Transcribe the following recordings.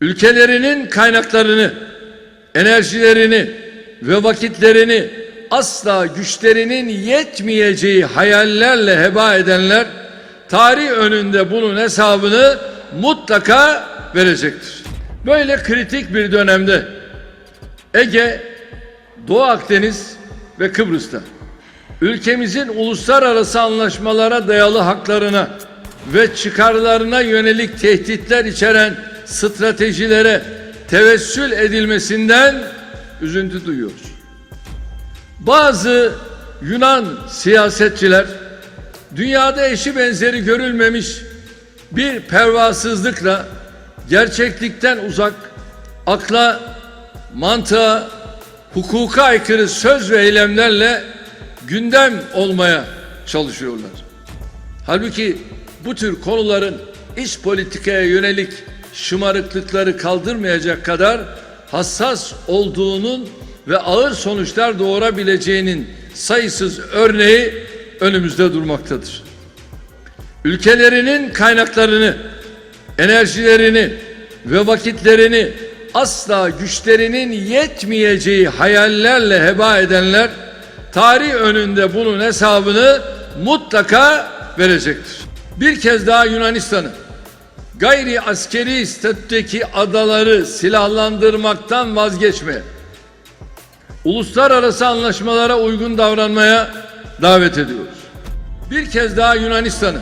ülkelerinin kaynaklarını, enerjilerini ve vakitlerini asla güçlerinin yetmeyeceği hayallerle heba edenler tarih önünde bunun hesabını mutlaka verecektir. Böyle kritik bir dönemde Ege, Doğu Akdeniz ve Kıbrıs'ta ülkemizin uluslararası anlaşmalara dayalı haklarına ve çıkarlarına yönelik tehditler içeren stratejilere tevessül edilmesinden üzüntü duyuyoruz. Bazı Yunan siyasetçiler dünyada eşi benzeri görülmemiş bir pervasızlıkla gerçeklikten uzak, akla, mantığa, hukuka aykırı söz ve eylemlerle gündem olmaya çalışıyorlar. Halbuki bu tür konuların iç politikaya yönelik şımarıklıkları kaldırmayacak kadar hassas olduğunun ve ağır sonuçlar doğurabileceğinin sayısız örneği önümüzde durmaktadır. Ülkelerinin kaynaklarını, enerjilerini ve vakitlerini asla güçlerinin yetmeyeceği hayallerle heba edenler tarih önünde bunun hesabını mutlaka verecektir. Bir kez daha Yunanistan'ı gayri askeri statüdeki adaları silahlandırmaktan vazgeçmeye, uluslararası anlaşmalara uygun davranmaya davet ediyoruz. Bir kez daha Yunanistan'ı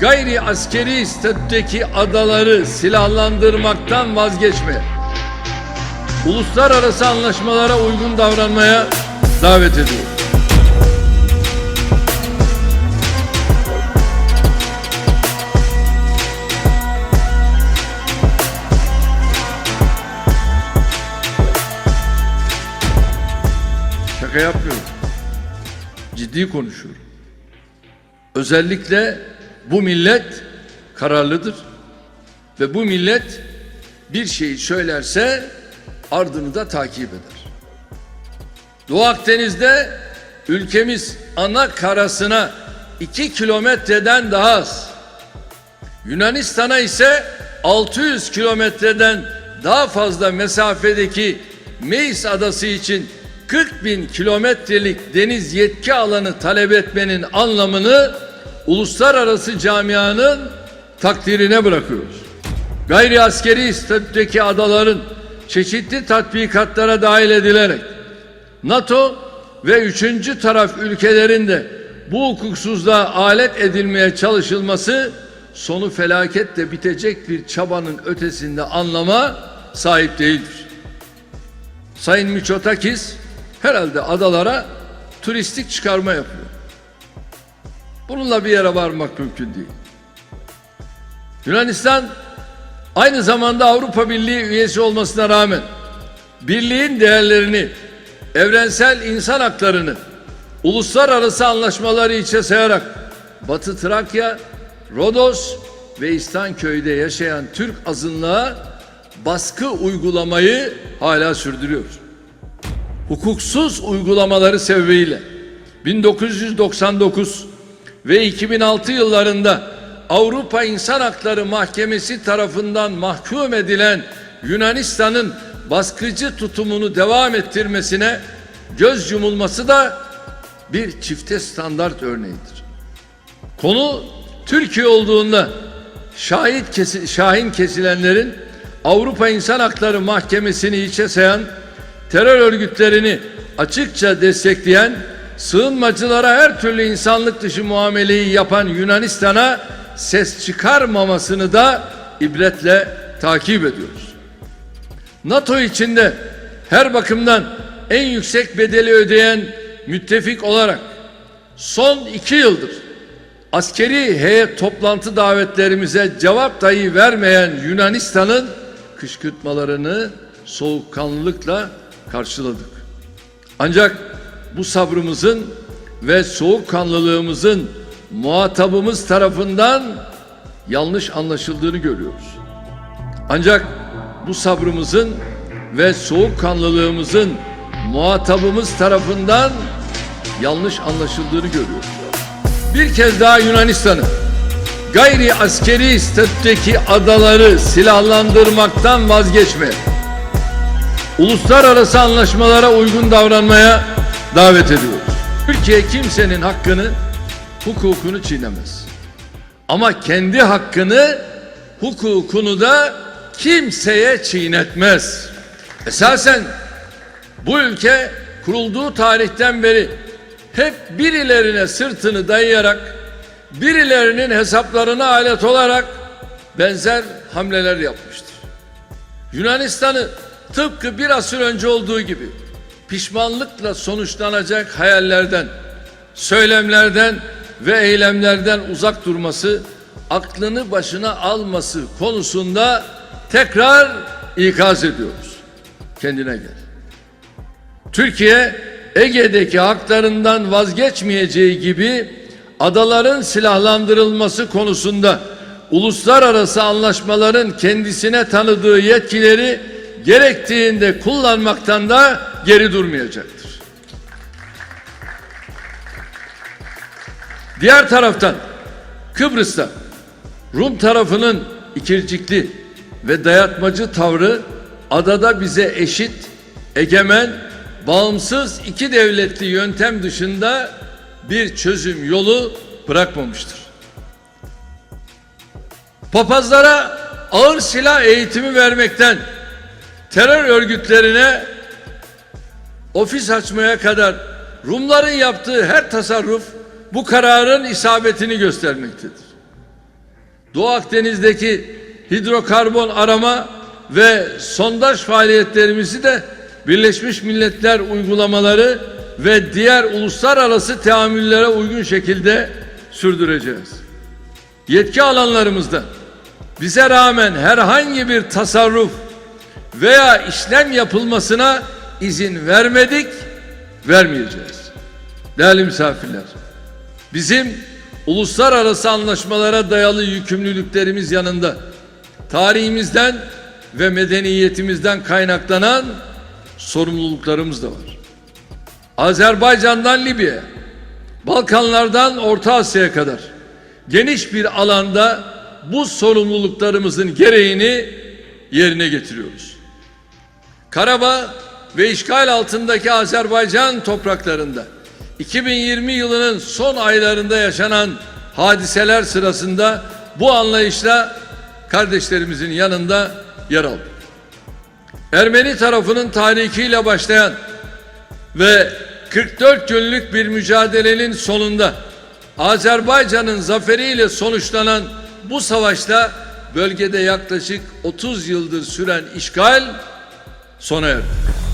gayri askeri statüdeki adaları silahlandırmaktan vazgeçmeye, uluslararası anlaşmalara uygun davranmaya davet ediyoruz. Şaka yapmıyorum. Ciddi konuşuyorum. Özellikle bu millet kararlıdır. Ve bu millet bir şeyi söylerse ardını da takip eder. Doğu Akdeniz'de ülkemiz ana karasına 2 kilometreden daha az. Yunanistan'a ise 600 kilometreden daha fazla mesafedeki Meis adası için 40 bin kilometrelik deniz yetki alanı talep etmenin anlamını uluslararası camianın takdirine bırakıyoruz. Gayri askeri statüdeki adaların çeşitli tatbikatlara dahil edilerek NATO ve üçüncü taraf ülkelerinde bu hukuksuzluğa alet edilmeye çalışılması sonu felaketle bitecek bir çabanın ötesinde anlama sahip değildir. Sayın Miçotakis herhalde adalara turistik çıkarma yapıyor. Bununla bir yere varmak mümkün değil. Yunanistan aynı zamanda Avrupa Birliği üyesi olmasına rağmen birliğin değerlerini, evrensel insan haklarını, uluslararası anlaşmaları içe sayarak Batı Trakya, Rodos ve İstanköy'de yaşayan Türk azınlığa baskı uygulamayı hala sürdürüyor. Hukuksuz uygulamaları sebebiyle 1999 ve 2006 yıllarında Avrupa İnsan Hakları Mahkemesi tarafından mahkum edilen Yunanistan'ın baskıcı tutumunu devam ettirmesine göz yumulması da bir çifte standart örneğidir. Konu Türkiye olduğunda şahit kesi, şahin kesilenlerin Avrupa İnsan Hakları Mahkemesi'ni içe sayan terör örgütlerini açıkça destekleyen sığınmacılara her türlü insanlık dışı muameleyi yapan Yunanistan'a ses çıkarmamasını da ibretle takip ediyoruz. NATO içinde her bakımdan en yüksek bedeli ödeyen müttefik olarak son iki yıldır askeri heyet toplantı davetlerimize cevap dahi vermeyen Yunanistan'ın kışkırtmalarını soğukkanlılıkla karşıladık. Ancak bu sabrımızın ve soğukkanlılığımızın muhatabımız tarafından yanlış anlaşıldığını görüyoruz. Ancak bu sabrımızın ve soğukkanlılığımızın muhatabımız tarafından yanlış anlaşıldığını görüyoruz. Bir kez daha Yunanistan'ı gayri askeri statüdeki adaları silahlandırmaktan vazgeçme, uluslararası anlaşmalara uygun davranmaya davet ediyoruz. Türkiye kimsenin hakkını, hukukunu çiğnemez. Ama kendi hakkını, hukukunu da kimseye çiğnetmez. Esasen bu ülke kurulduğu tarihten beri hep birilerine sırtını dayayarak, birilerinin hesaplarına alet olarak benzer hamleler yapmıştır. Yunanistan'ı tıpkı bir asır önce olduğu gibi pişmanlıkla sonuçlanacak hayallerden, söylemlerden ve eylemlerden uzak durması, aklını başına alması konusunda tekrar ikaz ediyoruz. Kendine gel. Türkiye Ege'deki haklarından vazgeçmeyeceği gibi adaların silahlandırılması konusunda uluslararası anlaşmaların kendisine tanıdığı yetkileri gerektiğinde kullanmaktan da geri durmayacaktır. Diğer taraftan Kıbrıs'ta Rum tarafının ikircikli ve dayatmacı tavrı adada bize eşit, egemen, bağımsız iki devletli yöntem dışında bir çözüm yolu bırakmamıştır. Papazlara ağır silah eğitimi vermekten terör örgütlerine ofis açmaya kadar Rumların yaptığı her tasarruf bu kararın isabetini göstermektedir. Doğu Akdeniz'deki hidrokarbon arama ve sondaj faaliyetlerimizi de Birleşmiş Milletler uygulamaları ve diğer uluslararası teamüllere uygun şekilde sürdüreceğiz. Yetki alanlarımızda bize rağmen herhangi bir tasarruf veya işlem yapılmasına izin vermedik, vermeyeceğiz. Değerli misafirler, bizim uluslararası anlaşmalara dayalı yükümlülüklerimiz yanında tarihimizden ve medeniyetimizden kaynaklanan sorumluluklarımız da var. Azerbaycan'dan Libya'ya, Balkanlardan Orta Asya'ya kadar geniş bir alanda bu sorumluluklarımızın gereğini yerine getiriyoruz. Karabağ ve işgal altındaki Azerbaycan topraklarında 2020 yılının son aylarında yaşanan hadiseler sırasında bu anlayışla kardeşlerimizin yanında yer aldık. Ermeni tarafının tahrikiyle başlayan ve 44 günlük bir mücadelenin sonunda Azerbaycan'ın zaferiyle sonuçlanan bu savaşta bölgede yaklaşık 30 yıldır süren işgal sona erdi.